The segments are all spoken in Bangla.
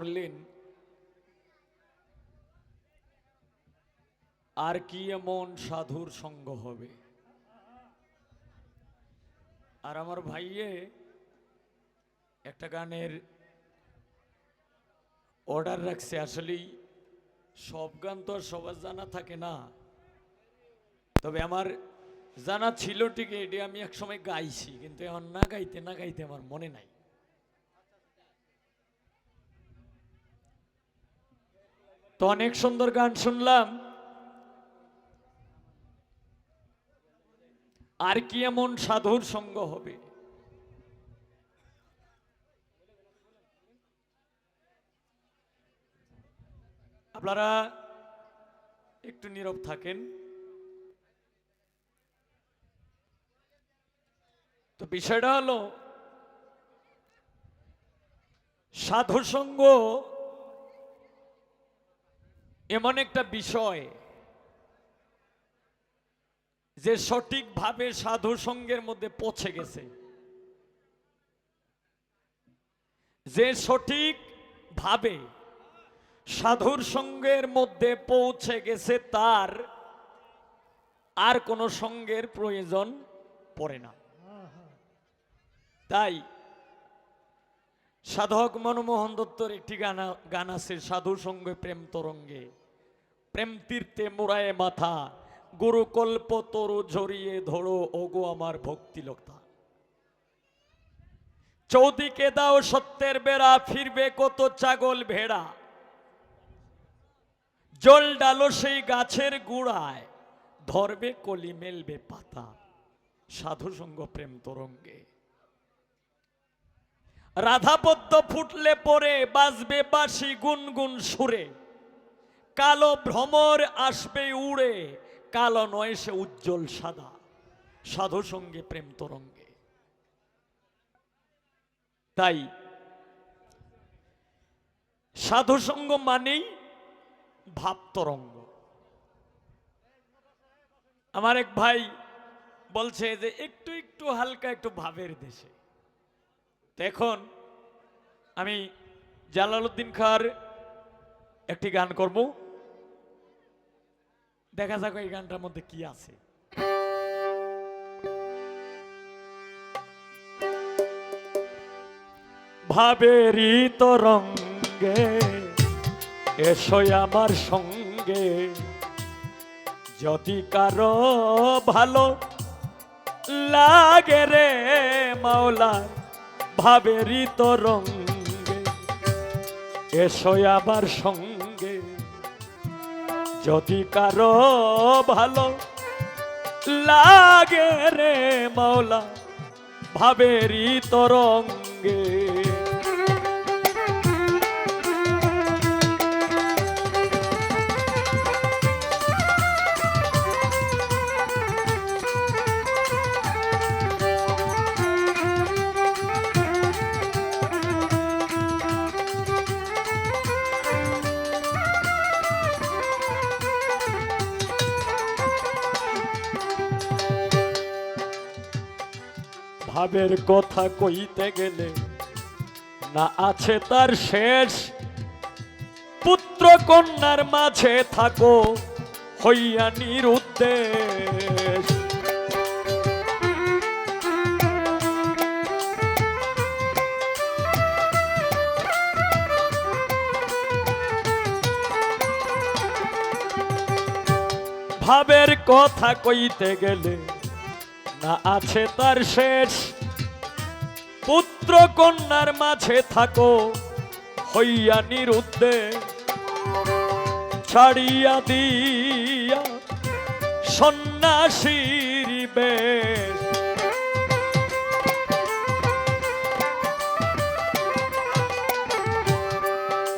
করলেন। আর কি এমন সাধুর সঙ্গ হবে? আর আমার ভাইয়ে একটা গানের অর্ডার রাখছে। আসলেই সব গান তো আর সবার জানা থাকে না। তবে আমার জানা ছিল ঠিক এটি আমি একসময় গাইছি, কিন্তু এখন না গাইতে না গাইতে আমার মনে নাই। তো অনেক সুন্দর গান শুনলাম। আর কি এমন সাধুর সঙ্গ হবে? আপনারা একটু নীরব থাকেন। তো বিষয়টা হলো সাধু সঙ্গ এমন একটা বিষয় যে সঠিকভাবে সাধু সঙ্গের মধ্যে পৌঁছে গেছে। যে সঠিক ভাবে সাধুর সঙ্গের মধ্যে পৌঁছে গেছে তার আর কোনো সঙ্গের প্রয়োজন পড়ে না। তাই সাধক মনমোহন দত্তর একটি গান গান আছে, সাধু সঙ্গে প্রেম তরঙ্গে। প্রেম তীর্থে মোড়ায় মাথা, গুরুকল্প তরু ঝরিয়ে ধরো, ওগো আমার ভক্তি লোকতা। চৌদিকে দাও সত্যের বেড়া, ফিরবে কত ছাগল ভেড়া। জল ডালো সেই গাছের গুড়ায়, ধরবে কলি মেলবে পাতা। সাধু সঙ্গ প্রেম তরঙ্গে। রাধাপদ্ম ফুটলে পরে, বাজবে বাসি গুনগুন সুরে। কালো ভ্রমর আসবে উড়ে, কালো নয় সে উজ্জ্বল সাদা, সাধু সঙ্গে প্রেম তরঙ্গে। তাই সাধু সঙ্গ মানেই ভাব তরঙ্গ। আমার এক ভাই বলছে যে একটু একটু হালকা একটু ভাবের দেশে। এখন আমি জালালউদ্দিন খার একটি গান করব। দেখা যাক এই গানটার মধ্যে কি আছে। ভাবেরই তরঙ্গে এসো আমার সঙ্গে। যদি কারও ভালো লাগে রে মাওলা ভাবেরই তরঙ্গে এসো আমার সঙ্গে। যদি কারও ভালো লাগে রে মাওলা ভাবেরই তরঙ্গে ভাবের কথা কইতে গেলে না আছে তার শেষ। পুত্র কন্যার মাঝে থাকো, হইয়া নিরুদ্দেশ। ভাবের কথা কইতে গেলে না আছে তার শেষ। পুত্র কন্যার মাঝে থাকো, হইয়া নিরুদ্দে। ছাড়িয়া দিয়া সন্ন্যাসীর বেশ।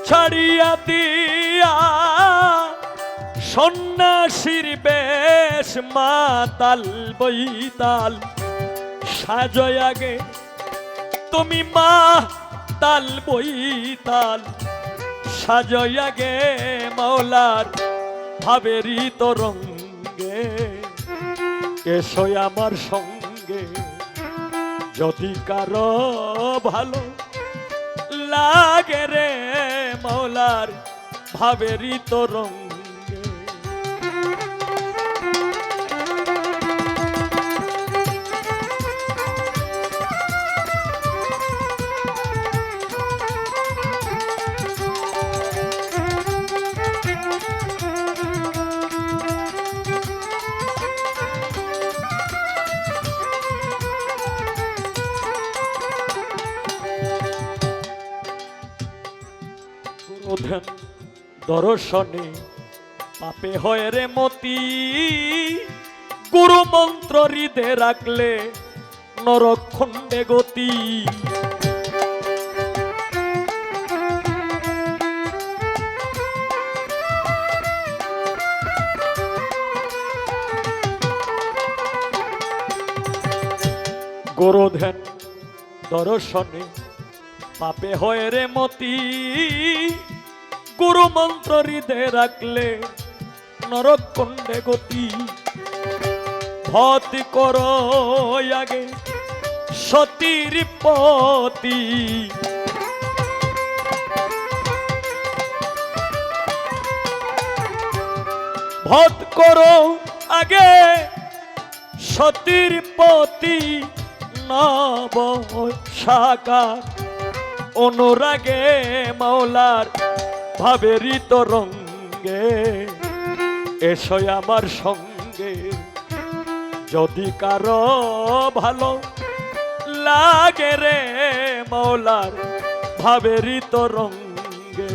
ছাড়িয়া দিয়া সন্ন্যাসীর বেশ মাতাল বইতাল সাজয় আগে, তুমি মা তাল বইতাল সাজয় আগে, মাওলার ভাবেরই তরঙ্গে এসো আমার সঙ্গে, যদি কারও ভালো লাগে রে মৌলার ভাবেরই তরঙ্গে দর্শনে পাপে হয় রে মতি। গুরু মন্ত্র হৃদে রাখলে নরখণ্ডে গতি। গোরোধেন, দর্শনে পাপে হয় রে মতি। গুরু মন্ত্র হৃদে রাখলে নরক কণ্ডে গতি। ভতি কর আগে সতীর পতি। ভত করো আগে সতীর পতি নব সাকার অনুরাগে মাওলার ভাবেরই তরঙ্গে এসো আমার সঙ্গে। যদি কারও ভালো লাগে রে মৌলার ভাবেরই তরঙ্গে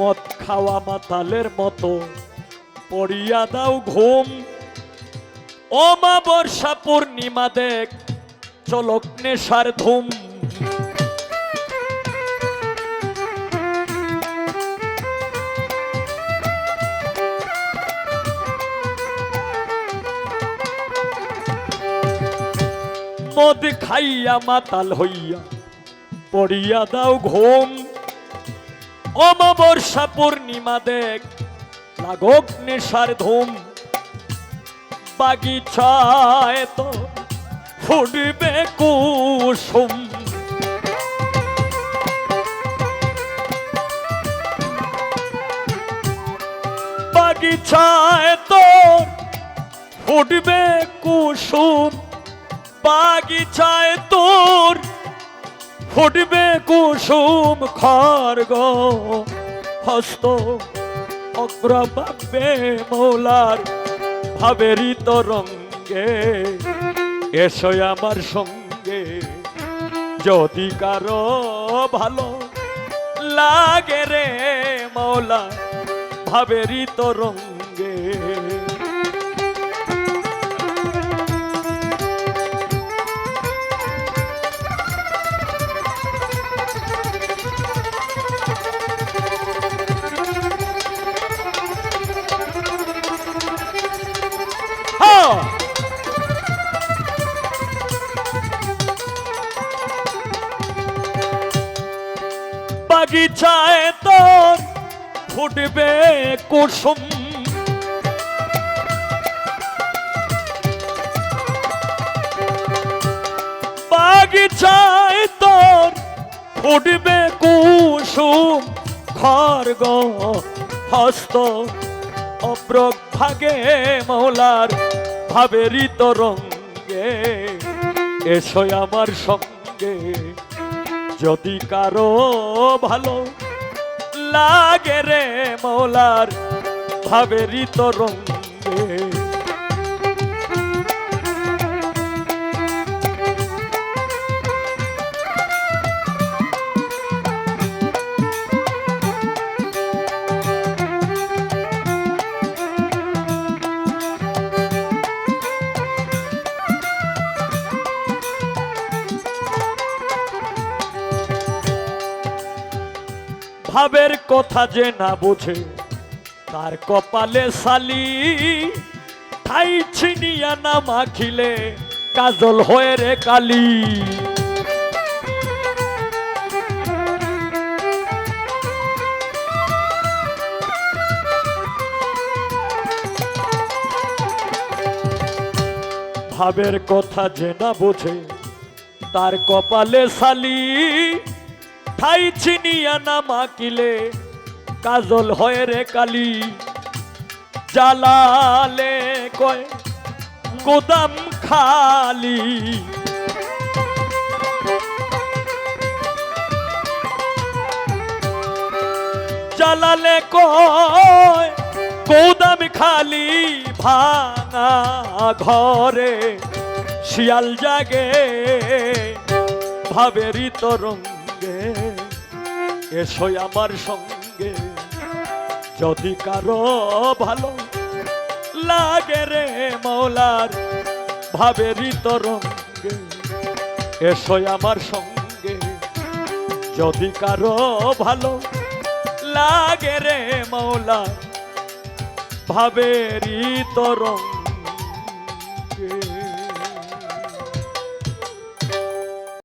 মদ খাওয়া মাতালের মতো। পড়িয়া দাও ঘুম। অমাবর্ষা পূর্ণিমা দেখ চলক নেশার ধুম। মদ খাইয়া মাতাল হইয়া, পড়িয়া দাও ঘুম। অমাবর্ষা পূর্ণিমা দেখ, লাগক নেশার ধুম। বাগিচায় তো ফুটবে কুসুম। বাগিচায় তো ফুটবে কুসুম। বাগিচায় তোর ফুটবে কুসুম খর্গ। হস্ত অগ্রভাবে মৌলার ভাবেরই তরঙ্গে এসো আমার সঙ্গে, যদি কারও ভালো লাগে রে মৌলা ভাবেরই তরঙ্গে বাগিচায় তোর ফুটবে কুসুম। বাগিচায় তোর ফুটবে কুসুম, খর্গ হস্ত। অপ্রভাগে মৌলার ভাবেরই তরঙ্গে এসো আমার সঙ্গে। যদি কারও ভালো লাগে রে মৌলার ভাবেরই তরঙ্গে কথা যে না বোঝে, তার কপালে সালি ঠাই ছিনিয়া না মাখিলে, কাজল হয়ে রে কালি। ভাবের কথা যে না বোঝে, তার কপালে সালি ঠাই চিনিয়া না মাকিলে, কাজল হয় রে কালি। জালালে কয়, গোদাম খালি। জালালে কয়, গোদাম খালি ভাঙা ঘরে, শিয়াল জাগে, ভাবেরই তরঙ্গে। এসো আমার সঙ্গে। যদি কারও ভালো লাগে রে মৌলার ভাবেরই তরঙ্গে, এসো আমার সঙ্গে। যদি কারও ভালো লাগে রে মৌলা ভাবেরই তরঙ্গে